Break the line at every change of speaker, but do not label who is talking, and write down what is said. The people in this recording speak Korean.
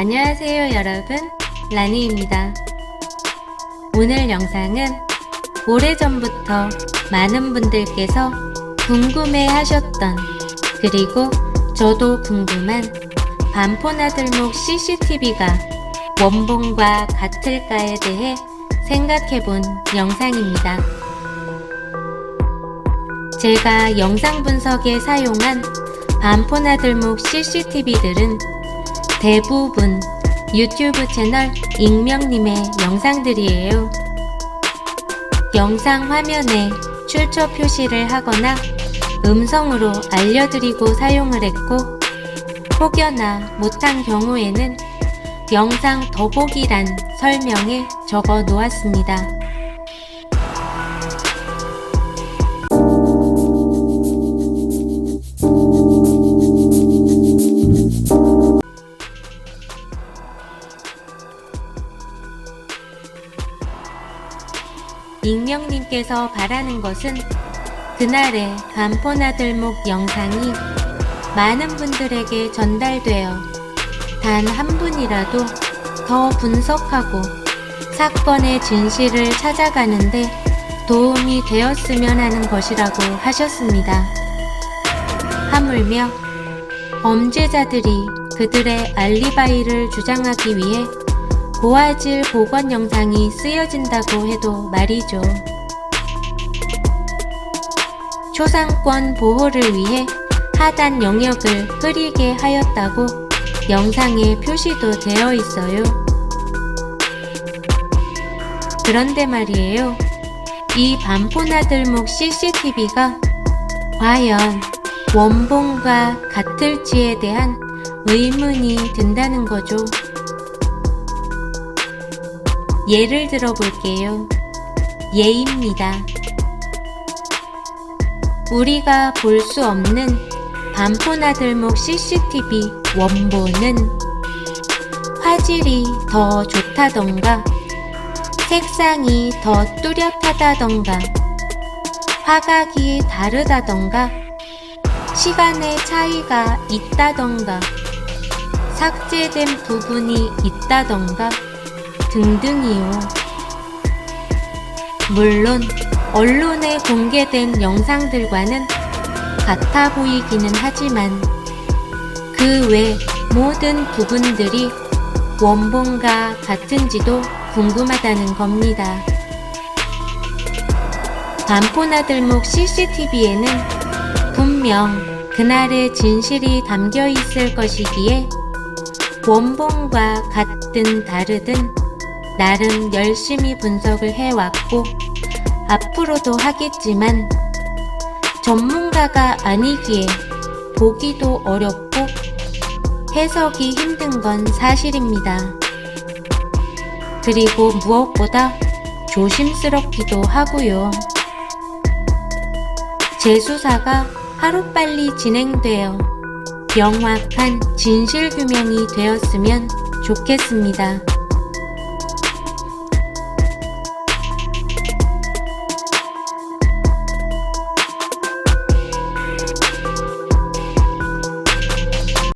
안녕하세요 여러분 라니입니다. 오늘 영상은 오래전부터 많은 분들께서 궁금해 하셨던 그리고 저도 궁금한 반포나들목 CCTV가 원본과 같을까에 대해 생각해 본 영상입니다. 제가 영상 분석에 사용한 반포나들목 CCTV들은 대부분 유튜브 채널 익명님의 영상들이에요. 영상 화면에 출처 표시를 하거나 음성으로 알려드리고 사용을 했고, 혹여나 못한 경우에는 영상 더보기란 설명에 적어 놓았습니다. 익명님께서 바라는 것은 그날의 반포나들목 영상이 많은 분들에게 전달되어 단 한 분이라도 더 분석하고 사건의 진실을 찾아가는데 도움이 되었으면 하는 것이라고 하셨습니다. 하물며 범죄자들이 그들의 알리바이를 주장하기 위해 고화질 복원 영상이 쓰여진다고 해도 말이죠. 초상권 보호를 위해 하단 영역을 흐리게 하였다고 영상에 표시도 되어 있어요. 그런데 말이에요. 이 반포나들목 CCTV가 과연 원본과 같을지에 대한 의문이 든다는 거죠. 예를 들어 볼게요. 예입니다. 우리가 볼 수 없는 반포나들목 CCTV 원본은 화질이 더 좋다던가 색상이 더 뚜렷하다던가 화각이 다르다던가 시간의 차이가 있다던가 삭제된 부분이 있다던가 등등이요. 물론 언론에 공개된 영상들과는 같아 보이기는 하지만 그 외 모든 부분들이 원본과 같은지도 궁금하다는 겁니다. 반포나들목 CCTV에는 분명 그날의 진실이 담겨 있을 것이기에 원본과 같든 다르든 나름 열심히 분석을 해왔고 앞으로도 하겠지만 전문가가 아니기에 보기도 어렵고 해석이 힘든 건 사실입니다. 그리고 무엇보다 조심스럽기도 하고요. 재수사가 하루빨리 진행되어 명확한 진실규명이 되었으면 좋겠습니다.